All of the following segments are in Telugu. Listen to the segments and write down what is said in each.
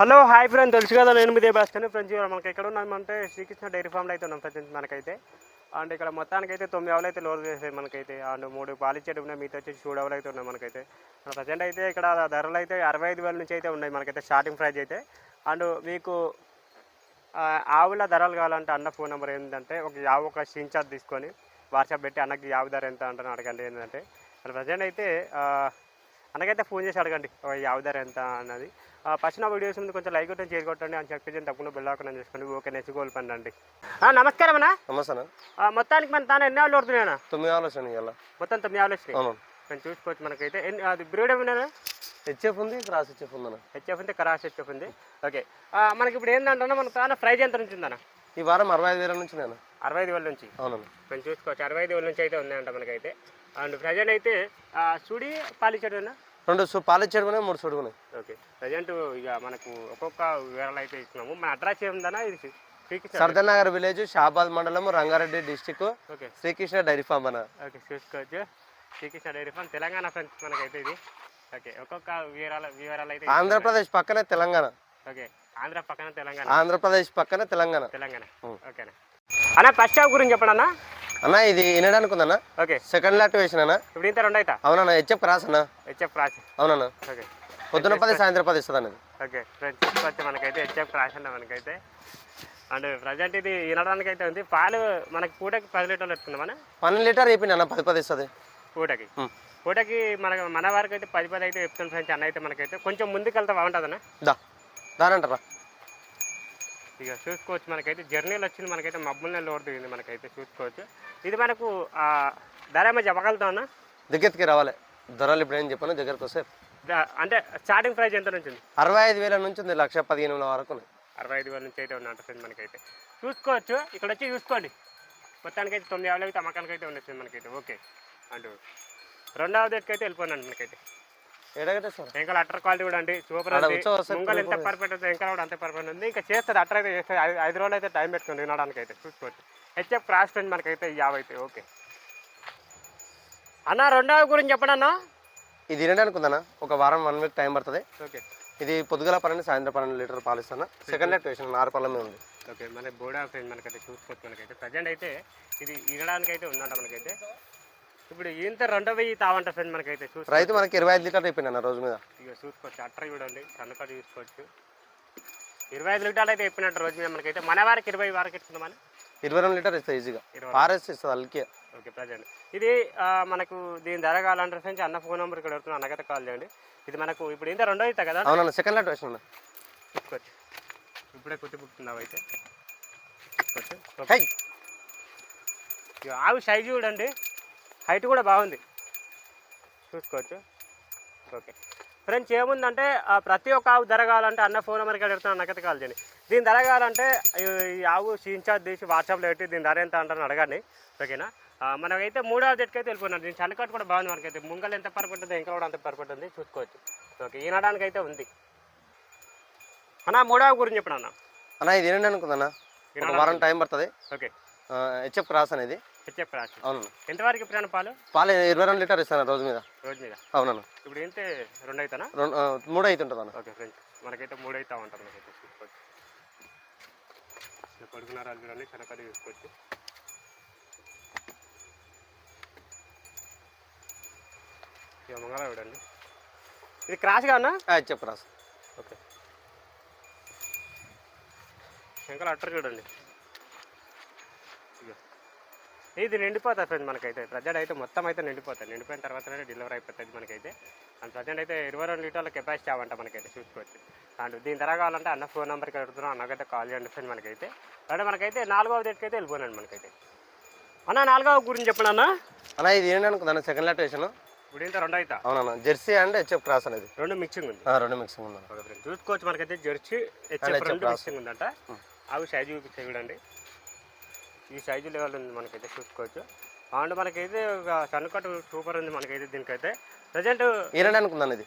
హలో హాయ్ ఫ్రెండ్ తెలుసు కదా నేను మీదే భాస్కర్ ఫ్రెండ్స్ ఇవాళ మనకి ఎక్కడ ఉన్నామంటే శ్రీకృష్ణ డైరీ ఫామ్లో అయితే ఉన్నాం ఫ్రెండ్స్ మనకైతే. అండ్ ఇక్కడ మొత్తానికి అయితే తొమ్మిది ఆవులు అయితే లోడ్ చేసాయి మనకైతే. అండ్ మూడు పాలిచ్చేటి ఉన్నాయి మీతో వచ్చేసి చూడు ఆవులు అయితే ఉన్నాయి మనకైతే. ప్రజెంట్ అయితే ఇక్కడ ధరలు అయితే అరవై ఐదు వేల నుంచి అయితే ఉన్నాయి మనకైతే స్టార్టింగ్ ప్రైజ్ అయితే. అండ్ మీకు ఆవుల ధరలు కావాలంటే అన్న ఫోన్ నెంబర్ ఏంటంటే ఒక యావు ఒక స్క్రీన్ షాట్ తీసుకొని వాట్సాప్ పెట్టి అన్నకి యావు ధర ఎంత అంటాను అడగండి ఏంటంటే. ప్రజెంట్ అయితే ఆ, అన్నకైతే ఫోన్ చేసి అడగండి. ఒక యావు ధర ఎంత అన్నది. ఫస్ట్ నా వీడియోస్ ముందు కొంచెం లైక్ కొట్టండి షేర్ కొట్టండి అని చెప్పేసి తప్పకుండా బిల్ ఆకుండా చేసుకోండి ఓకే నెచ్చుకోవాలి పని అండి నమస్కారం అన్న. నమస్తే అన్న. మొత్తానికి మన తాను ఎన్ని ఆవులు పడుతున్నాయన్నా తొమ్మిది ఆలోచన ఇవాళ. మొత్తం తొమ్మిది ఆవులు వచ్చినాయి చూసుకోవచ్చు మనకైతే. ఎన్ని అది బ్రీడ్ ఏమన్నా హెచ్ఎఫ్ ఉంది క్రాస్ హెచ్ఎఫ్ ఉంది అన్న. హెచ్ఎఫ్ ఉంది కరాస్ హెచ్ఎఫ్ ఉంది. ఓకే మనకి ఇప్పుడు ఏంటంటే మన తాన ప్రైజ్ ఎంత నుంచి ఉందన్న? ఈ వారం అరవై ఐదు వేల నుంచి నేను అరవై ఐదు వేల నుంచి? అవునన్న. కొంచెం చూసుకోవచ్చు. అరవై ఐదు వేల నుంచి అయితే ఉన్నాయంట మనకైతే. అండ్ ప్రజెంట్ అయితే సుడి పాలిచ్చాడు రెండు సు పాలు చెడుగునే మూడు చెడుగున్నాయి ఓకే. ప్రజెంట్ ఇక మనకు ఒక్కొక్క వివరాలు అయితే ఇస్తున్నాము మన అడ్రస్ ఏముందన్నా ఇది Srikrishna Sardar Nagar village Shabad mandal Rangareddy district okay. Srikrishna dairy farm అన్న. ఓకే చూసుకోవచ్చు. Srikrishna dairy farm Telangana friends మనకైతే ఇది. ఓకే ఒక్కొక్క వివరాల వివరాలు అయితే ఆంధ్రప్రదేశ్ పక్కనే తెలంగాణ. ఓకే ఆంధ్ర పక్కన తెలంగాణ. ఆంధ్రప్రదేశ్ పక్కనే తెలంగాణ. తెలంగాణ. ఓకేనా? అన్న ఫస్ట్ షాప్ గురించి చెప్పండి అన్న అన్న ఇది వినడానికి ఉందన్న. ఓకే. సెకండ్ లాక్టివేషన్ అన్న. ఇప్పుడు ఇంత రెండు అవుతా అవునన్న హెచ్ఎఫ్ క్రాస్ అన్న. హెచ్ఎఫ్ రాసి. అవునన్న. ఓకే. పొద్దున పది సాయంత్రం పది ఇస్తుంది అన్నది ఓకే ఫ్రెండ్స్ చూసుకోవచ్చు మనకైతే హెచ్ఎఫ్ రాసి అండి మనకైతే. అండ్ ప్రజెంట్ ఇది వినడానికి అయితే ఉంది. పాలు మనకి పూటకి పది లీటర్లు పెట్టుకుందాం మన. పన్నెండు లీటర్ అయిపోయింది అన్న పది పది ఇస్తుంది. పూటకి. పూటకి మన మన వారికి అయితే పది పది అయితే చెప్తుంది ఫ్రెండ్స్ అన్న అయితే మనకైతే కొంచెం ముందుకు వెళ్తే బాగుంటుందన్న. దా దానంటారా? ఇక చూసుకోవచ్చు మనకైతే. జర్నీలు వచ్చింది మనకైతే. మబ్బులనే లోడ్ దిగింది మనకైతే చూసుకోవచ్చు. ఇది మనకు ధర ఏమో చెప్పగలుగుతాం అన్న? దగ్గరికి రావాలి. ధరలు ఇప్పుడు ఏం చెప్పాను దగ్గరకు వస్తే. అంటే స్టార్టింగ్ ప్రైస్ ఎంత నుంచి ఉంది? అరవై ఐదు వేల నుంచి ఉంది లక్ష పదిహేను వేల వరకు అరవై ఐదు వేల నుంచి అయితే ఉన్నట్టు ఫ్రెండ్ మనకైతే. చూసుకోవచ్చు. ఇక్కడ వచ్చి చూసుకోండి. మొత్తానికి అయితే తొమ్మిది యాభై అయితే అమ్మకానికి అయితే ఉండొచ్చు మనకైతే. ఓకే. అంటూ. రెండవ దగ్గరికి అయితే వెళ్ళిపోయినాను మనకైతే. ఇంకా అట్టర్ క్వాలిటీ కూడా అండి సూపర్ ముంగల్ ఎంత పర్ఫెక్ట్ ఉంది ఇంకా కూడా అంతే పర్ఫెక్ట్ ఉంది. ఇంకా చేస్తుంది అట్టర్ అయితే చేస్తుంది ఐదు రోజులు అయితే టైం పెట్టుకుంది వినడానికి అయితే చూసుకోవచ్చు. హెచ్ఎఫ్ క్రాస్ ఫ్రెండ్ మనకైతే యాభై అయితే ఓకే. అన్న రెండవ గురించి చెప్పండి అన్న. ఇది తినడానికి ఉందన్న ఒక వారం వన్ వీక్ టైం పడుతుంది. ఓకే. ఇది పొద్దుగల పన్నెండు సాయంత్రం పన్నెండు లీటర్ పాలు ఇస్తాను. సెకండ్ లాక్టివేషన్ ఆరు పళ్ళ మీద ఉంది. ఓకే. మన బోడా ఫ్రెండ్ మనకైతే చూసుకోవచ్చు మనకైతే. ప్రజెంట్ అయితే ఇది ఇనడానికి అయితే ఉందంట మనకైతే. ఇప్పుడు ఇంత రెండో వెయ్యి తావంట ఫ్రెండ్ మనకైతే చూసుకో. రైతు మనకి ఇరవై ఐదు లీటర్ అయిపోయింది అన్న రోజు మీద. ఇక చూసుకోవచ్చు అట్టర్ చూడండి సన్నకట్టు చూసుకోవచ్చు. ఇరవై ఐదు లీటర్లు అయితే చెప్పినట్టు రోజు మీద మనకైతే. మన వారికి ఇరవై వారికి ఇస్తుందా ఇరవై రెండు లీటర్ ఇస్తుంది ఈజీగా. పారేసి ఇస్తుంది అల్కే. Okay present. ఇది మనకు దీని ధర కావాలంటే ఫ్రెండ్స్ అన్న ఫోన్ నెంబర్ ఇక్కడ వస్తుంది అన్నకైతే కాల్ చేయండి. ఇది మనకు ఇప్పుడు ఇంత రెండో అవుతా కదా? అవునన్న సెకండ్ లాక్టివేషన్ అన్న. చూసుకోవచ్చు. ఇప్పుడే కుట్టి పుట్టున్నావు అయితే. ఇక ఆవు సైజు చూడండి. హైట్ కూడా బాగుంది. చూసుకోవచ్చు. ఓకే. ఫ్రెండ్స్ ఏముందంటే ప్రతి ఒక్క ఆవు ధర కావాలంటే అన్న ఫోన్ నెంబర్కి అడుగుతున్నా నాకైతే కాల్ చేయండి దీని ధర కావాలంటే ఈ- ఆవు స్క్రీన్షాట్ తీసి వాట్సాప్లో పెట్టి దీని ధర ఎంత అంటారని అడగండి. ఓకేనా? మనమైతే మూడవ జట్టుకి అయితే వెళ్ళిపోయినాం దీని చనకట్టు కూడా బాగుంది మనకైతే. ముంగల్ ఎంత ఉంది ఇంకా కూడా అంత ఉంది చూసుకోవచ్చు. ఓకే ఈనడానికి అయితే ఉంది. అన్న మూడవ గురించి చెప్పండి అన్న. అన్న ఇది ఒక వారం టైం పడుతుంది. ఓకే. హెచ్ఎఫ్ క్రాస్ అనేది హెచ్ఎఫ్ రాసి అవునన్న. ఎంతవరకు ఇప్పుడు పాలు? పాలు ఇరవై రెండు లీటర్ ఇస్తాను రోజు మీద. రోజు మీద. అవునన్న. ఇప్పుడు ఏంటే రెండు అవుతానా రెండు మూడు అవుతుంటుంది అన్న ఓకే ఫ్రెండ్స్. మనకైతే మూడు అవుతా ఉంటాం మనకైతే చూసుకోవచ్చు ఇలా పడుకున్నారా చూడండి చూసుకోవచ్చు. ఇక మంగళ చూడండి. ఇది క్రాస్గా అన్న? HF cross. ఓకే. శంకర్ అట్టర్ చూడండి. ఇది నిండిపోతుంది ఫ్రెండ్ మనకైతే. ప్రజెంట్ అయితే మొత్తం అయితే నిండిపోతుంది నిండిపోయిన తర్వాతనే డెలివరీ అయిపోతుంది మనకైతే. అండ్ ప్రజెంట్ అయితే ఇరవై రెండు లీటర్ల కెపాసిటీ అవ్వంట మనకైతే చూసుకోవచ్చు. అండ్ దీని ధర కావాలంటే అన్న ఫోన్ నెంబర్కి అడుగుతున్నాం. అన్నకైతే కాల్ చేయండి ఫ్రెండ్ మనకైతే. అంటే మనకైతే నాలుగవ డేట్కి అయితే వెళ్ళిపోయినాను మనకైతే. అన్న నాలుగవ గురించి చెప్పండి అన్న. అన్న ఇది ఉందన్న సెకండ్ లాక్టివేషన్ ఇప్పుడు ఇంత రెండు అవుతా అవునన్న జెర్సీ అండ్ హెచ్ఎఫ్ క్రాస్ అనేది. రెండు మిక్సింగ్ ఉంది. రెండు మిక్సింగ్ ఫ్రెండ్ చూసుకోవచ్చు మనకైతే జెర్సీ హెచ్ఎఫ్ రెండు. మిక్సింగ్ ఉందంట. అవి సైజు చూపిస్తాయి చూడండి. ఈ సైజు లెవెల్ ఉంది మనకైతే చూసుకోవచ్చు. అండ్ మనకైతే ఒక సన్నకట్టు సూపర్ ఉంది మనకైతే దీనికైతే. ప్రజెంట్ తినడానికి ఉందన్న ఇది.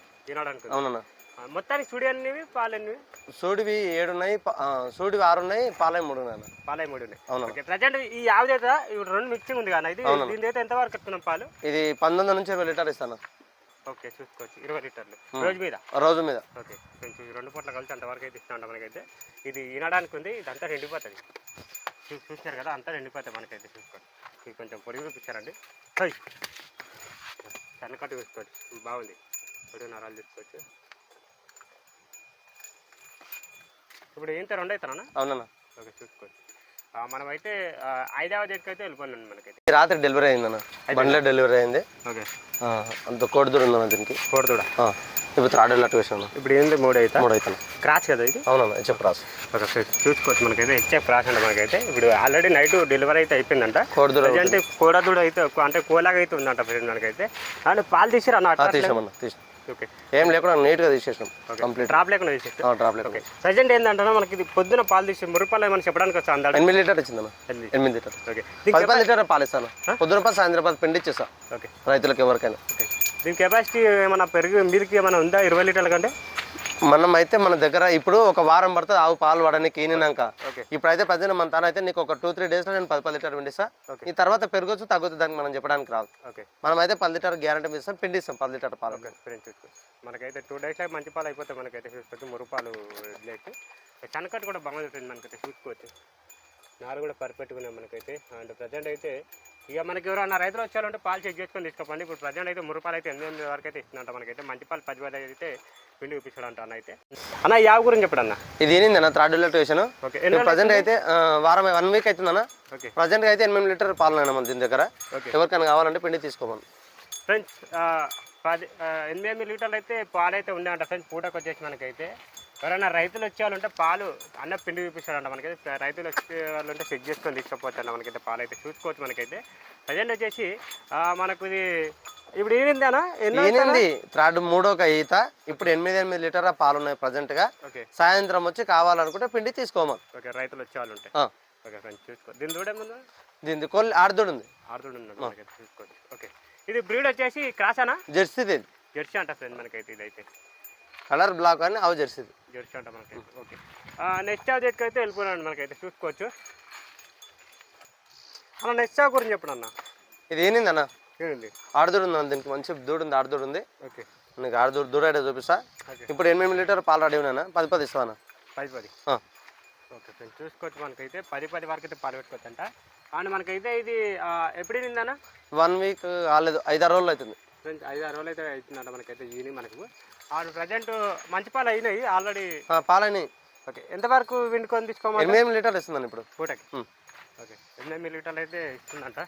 ఉంది. అవునన్న. మొత్తానికి స్టూడియో అన్నివి పాలు అన్నివి? సూడివి ఏడు ఉన్నాయి సూడివి ఆరు ఉన్నాయి పాలవి మూడు ఉన్నాయి పాలే మూడు ఉన్నాయి ఓకే ప్రజెంట్ ఈ యావదైతే ఇప్పుడు రెండు మిక్సింగ్ ఉంది కానీ ఇది. దీని అయితే ఎంతవరకు ఎత్తున్నాం పాలు? ఇది పంతొమ్మిది నుంచి ఇరవై లీటర్ ఇస్తాను. ఓకే చూసుకోవచ్చు. ఇరవై లీటర్లు. రోజు మీద? రోజు మీద. ఓకే కొంచెం రెండు పూట్ల కలిసి అంతవరకు అయితే ఇస్తా ఉంటాం మనకైతే. ఇది ఈనడానికి ఉంది ఇదంతా నిండిపోతుంది చూ చూసినారు కదా అంతా నిండిపోతాయి మనకైతే చూసుకోండి. ఇది కొంచెం పొడిగి చూపించారండి. హై! సన్నకట్టు చూసుకోవచ్చు బాగుంది. పొడి నరాలు చూసుకోవచ్చు. ఇప్పుడు ఏంత రెండు అవుతానా అవునన్నా. ఓకే చూసుకోవచ్చు మనమైతే ఐదవ డేట్కి అయితే వెళ్ళిపోయినాం మనకైతే. రాత్రి డెలివరీ అయిందన్న. బండిలో డెలివరీ అయింది. ఓకే. అంత కోడి దూరం ఉందన్న దీనికి. కోరదూడ ఆ, ఇప్పుడు థర్డ్ ఎల్లట్ వేసాను ఇప్పుడు ఏంది మూడు అవుతా మూడు అవుతాను క్రాచ్ కదా ఇది? అవునన్నా చెప్పు రాసు ఓకే సార్ చూసుకోవచ్చు మనకైతే హెచ్ఎఫ్ క్రాచ్ అంట మనకైతే. ఇప్పుడు ఆల్రెడీ నైట్ డెలివరీ అయితే అయిపోయిందంట. కోడి దూరం అంటే కోడదూడ అయితే అంటే కోలాగా అయితే ఉందంట ఫ్రెండ్ మనకైతే. అంటే పాలు తీసిరా అన్న తీసామన్న తీసాం ఓకే ఏం లేకుండా నీట్గా తీసేసాం కంప్లీట్ డ్రాప్ లేకుండా తీసేస్తే డ్రాప్ లేకుండా ప్రజెంట్ ఏంటంటే మనకి ఇది పొద్దున పాలు తీసి మురుపాలు ఏమైనా చెప్పడానికి వచ్చా అందాడు? ఎనిమిది లీటర్ ఇచ్చిందన్న. ఎనిమిది. లీటర్ ఓకే పది లీటర్ పాలు ఇస్తాను. పొద్దున పది సాయంత్రం పది పిండి ఇచ్చేస్తా. ఓకే రైతులకు ఎవరికైనా. దీని కెపాసిటీ ఏమైనా పెరిగి మిల్క్ ఏమైనా ఉందా ఇరవై లీటర్ల కంటే? మనం అయితే మన దగ్గర ఇప్పుడు ఒక వారం పడుతుంది ఆవు పాలు పడడానికి ఈనినాక. ఓకే. ఇప్పుడైతే ప్రజెంట్ మన తాను అయితే నీకు ఒక టూ త్రీ డేస్లో నేను పది పది లీటర్ పిండిస్తా. ఓకే. ఈ తర్వాత పెరగచ్చు తగ్గుతుంది దానికి మనం చెప్పడానికి రాదు. ఓకే. మనం అయితే పది లీటర్ గ్యారంటీ ఇస్తాం పిండిస్తాం పది లీటర్ పాలు. మనకైతే టూ డేస్లో మంచి పాలు అయిపోతాయి మనకైతే చూసుకోవచ్చు మురుపాలు వదిలేసి చనకట్టు కూడా ఫ్రెండ్ మనకైతే చూసుకోవచ్చు. నారు కూడా పర్ఫెక్ట్గా ఉన్నాయి మనకైతే. అండ్ ప్రజెంట్ అయితే ఇక మనకి ఎవరైనా రైతులు వచ్చారంటే పాలు చెక్ చేసుకొని తీసుకోండి ఇప్పుడు ప్రజెంట్ అయితే మురుపాలు అయితే ఎనిమిది ఎనిమిది వరకు అయితే ఇస్తుందంట మనకైతే. మంచి పాలు పది పది అయితే పిండి చూపిస్తాడంట అన్న అయితే. అన్న ఆవు గురించి చెప్పడన్న? ఇది ఏంటన్నా థర్డ్ లీటర్ వేసాను ఓకే. ప్రజెంట్ అయితే వారం వన్ వీక్ అవుతుందన్న ఓకే. ప్రజెంట్ అయితే ఎనిమిది లీటర్ పాలు అయినా మన దీని దగ్గర. ఓకే. ఎవరికైనా కావాలంటే పిండి తీసుకోమని. ఫ్రెండ్స్ పది ఆ, ఎనిమిది ఎనిమిది లీటర్లు అయితే పాలు అయితే ఉన్నాయంట. ఫ్రెండ్స్ పూటకు వచ్చేసి మనకైతే. ఎవరైనా రైతులు వచ్చే వాళ్ళు ఉంటే పాలు అన్న పిండి చూపిస్తాడంట మనకైతే. రైతులు వచ్చే వాళ్ళు ఉంటే చెక్ చేసుకొని తీసుకుపోతాడు మనకైతే పాలు అయితే చూసుకోవచ్చు మనకైతే. ప్రజెంట్ వచ్చేసి మనకు ఇది ఇప్పుడు ఎన్నో ఏనింది థర్డ్ మూడో ఒక ఈత. ఇప్పుడు ఎనిమిది ఎనిమిది లీటర్ పాలు ఉన్నాయి ప్రజెంట్గా సాయంత్రం వచ్చి కావాలనుకుంటే పిండి తీసుకోమని. ఓకే రైతులు వచ్చే వాళ్ళు ఉంటాయి. ఓకే ఫ్రెండ్స్ చూసుకో దీని దూడ ఏముందా? దీని కోళ్ళు ఆడదోడు ఉంది. ఉన్నాడు మనకైతే చూసుకోవచ్చు. ఓకే. ఇది బ్రీడ్ వచ్చేసి క్రాసానా జెర్సీది ఇది జెర్సీ అంట ఫ్రెండ్ మనకైతే ఇదైతే. కలర్ బ్లాక్ అని అవి జెర్సీది. జెర్సీ అంట మనకైతే ఓకే. నెక్స్ట్ డేట్కి అయితే వెళ్ళిపోయినాడు మనకైతే చూసుకోవచ్చు. అన్న నెక్స్ట్ గురించి చెప్పండి అన్న. ఇది ఏనింది అన్న? ఏంది ఆడదోడు ఉంది అన్న. దీనికి మంచి దూడు ఉంది ఆడదోడు ఉంది. ఓకే. నీకు ఆడదూడు దూడ అయితే చూపిస్తా. ఇప్పుడు ఎనిమిది లీటర్ పాలు రెడీ ఉన్నాయన్న పది పది ఇస్తాను పది పది. ఓకే ఫ్రెండ్ చూసుకోవచ్చు మనకైతే. పది పది వరకు అయితే పాలు పెట్టుకోవచ్చు అంట అండ్ మనకైతే ఇది ఆ, ఎప్పుడు నిందానా వన్ వీక్ కాలేదు ఐదారు రోజులు అవుతుంది. ఐదు ఆరు రోజులు అయితే అవుతుందంట మనకైతే ఈవినింగ్ మనకు. అండ్ ప్రజెంట్ మంచి పాలు అయినాయి ఆల్రెడీ పాలని ఓకే ఎంతవరకు విండుకొని తీసుకోమని ఎనిమిది లీటర్లు ఇస్తుందండి ఇప్పుడు. పూటకి. ఓకే ఎనిమిది లీటర్లు అయితే ఇస్తుందంట.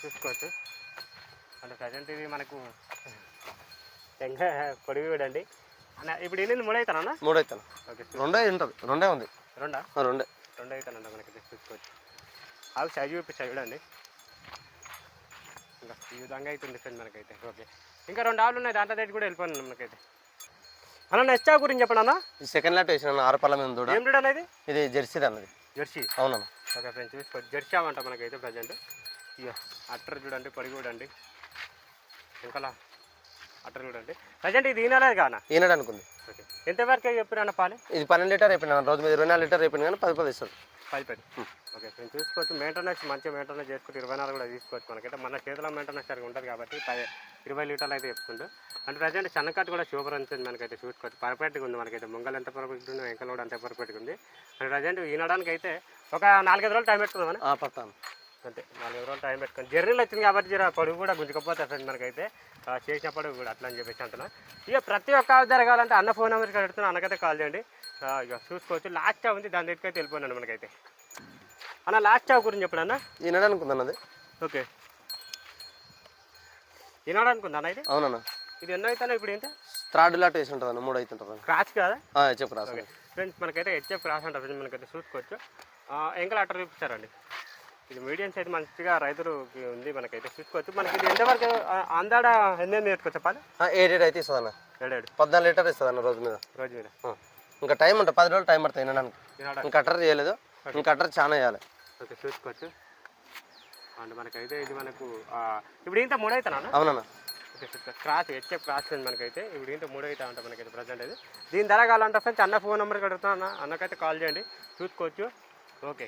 చూసుకోవచ్చు. అంటే ప్రజెంట్ ఇది మనకు ఇంకా పొడివి చూడండి అన్న ఇప్పుడు ఎనిమిది మూడు అవుతానన్నా మూడు అవుతాను ఓకే రెండే ఉంటుంది రెండే ఉంది. రెండా? రెండే. రెండు అవుతానంట మనకి చూసుకోవచ్చు. అవి సైజు చూపిస్తా చూడండి. ఇంకా ఈ విధంగా అయితే ఉంటుంది మనకైతే. ఓకే ఇంకా రెండు ఆవులు ఉన్నాయి దాంట్లో దగ్గర కూడా వెళ్ళిపోయినాను మనకైతే. అన్న నెక్స్ట్ ఆవు గురించి చెప్పండి అన్న. ఈ సెకండ్ లాట్ వేసిన ఆరు పళ్ళ మీద దూడ ఏం బ్రీడ్ అనేది ఇది? జెర్సీది అన్నది జెర్సీ? అవునన్న. ఓకే ఫ్రెండ్స్ చూసుకోవచ్చు జెర్సీ అవంట మనకైతే ప్రజెంట్ ఇక అట్టర్ చూడండి పొడి చూడండి. ఇంకా అట్టర్ చూడండి. ప్రజెంట్ ఇది ఈనాలేదు కానా ఈనాడు అనుకుంది ఓకే ఎంతవరకు చెప్పిన పాలు? ఇది పన్నెండు లీటర్ అయిపోయినా రోజు మీద ఇరవై నాలుగు లీటర్ అయిపోయింది కానీ పది పది ఇస్తుంది. పది ఓకే ఫ్రెండ్స్ చూసుకోవచ్చు మెయింటెనెన్స్ మంచిగా మెయింటెనెన్స్ చేసుకుంటే ఇరవై నాలుగు కూడా తీసుకోవచ్చు మనకైతే. మన చేతిలో మెయింటెనెన్స్ సరిగా ఉంటుంది కాబట్టి పది ఇరవై లీటర్లు అయితే చెప్పుకుంటూ. అంటే ప్రజెంట్ సన్నకట్టు కూడా సూపర్ ఉంటుంది మనకైతే చూసుకోవచ్చు పర్ఫెక్ట్గా ఉంది మనకైతే. ముంగల్ ఎంత పర్ఫెక్ట్ ఉంది వెంకలు కూడా అంత పర్ఫెక్ట్గా ఉంది. అంటే ప్రజెంట్ ఈనడానికి అయితే ఒక నాలుగైదు రోజులు టైం పెట్టుకుందామని ఆ, పడతాను. అంతే నాలుగు రోజులు టైం పెట్టుకొని. జర్నీలు వచ్చింది కాబట్టి జర పొడుగు కూడా గుంజుకపోతుంది ఫ్రెండ్ మనకైతే చేసినప్పుడు కూడా అట్లా అని చెప్పేసి అంటున్నా. ఇక ప్రతి ఒక్క జరగాలంటే అన్న ఫోన్ నెంబర్కి పెడుతున్నా అన్నకైతే కాల్ చేయండి. ఇక చూసుకోవచ్చు. లాస్ట్ చావు ఉంది. దాని దగ్గరికి వెళ్ళిపోయినాను మనకైతే. అన్న లాస్ట్ చావు గురించి చెప్పడు అన్న. ఈనాడు అనుకుంది అన్నది ఓకే ఈనాడు అనుకుందా అన్న ఇది? అవునన్న. ఇది ఎన్నో అవుతానో ఇప్పుడు ఏంటి థర్డ్ లాట్ వేసి ఉంటుంది అన్న మూడు అవుతుంటుంది. క్రాచ్ కదా? చెప్పు రాసు ఫ్రెండ్స్ మనకైతే హెచ్ఎఫ్ క్రాస్ అంటారు ఫ్రెండ్స్ మనకైతే చూసుకోవచ్చు. ఎంకల అట్టర్ చూపిస్తారండి. ఇది మీడియం సైజ్ మంచిగా రైతులకి ఉంది మనకైతే చూసుకోవచ్చు. మనకి ఇది ఎంతవరకు అందాడ ఎన్ని నేర్చుకో చెప్పాలి? ఆ, ఏడు ఏడు అయితే ఇస్తుంది అన్న ఏడేడు పద్నాలుగు లీటర్ ఇస్తుంది అన్న రోజు మీద. రోజు మీద. ఇంకా టైం ఉంటుంది పది రోజులు టైం పడుతుంది వినడానికి. ఈనాడ ఇంకా అటర్ చేయలేదు. ఇంకా అటర్ చాలా వేయాలి ఓకే చూసుకోవచ్చు. అండ్ మనకైతే ఇది మనకు ఇప్పుడు ఇంత అవునన్న. క్రాస్ హెచ్ఎఫ్ క్రాస్ ఉంది మనకైతే. ఇప్పుడు ఇంత మూడు అవుతా ఉంటా మనకైతే ప్రజెంట్ ఇది. దీని ధర కావాలంటే ఫ్రెండ్స్ అన్న ఫోన్ నెంబర్కి అడుగుతా అన్న. అన్నకైతే కాల్ చేయండి. చూసుకోవచ్చు. ఓకే.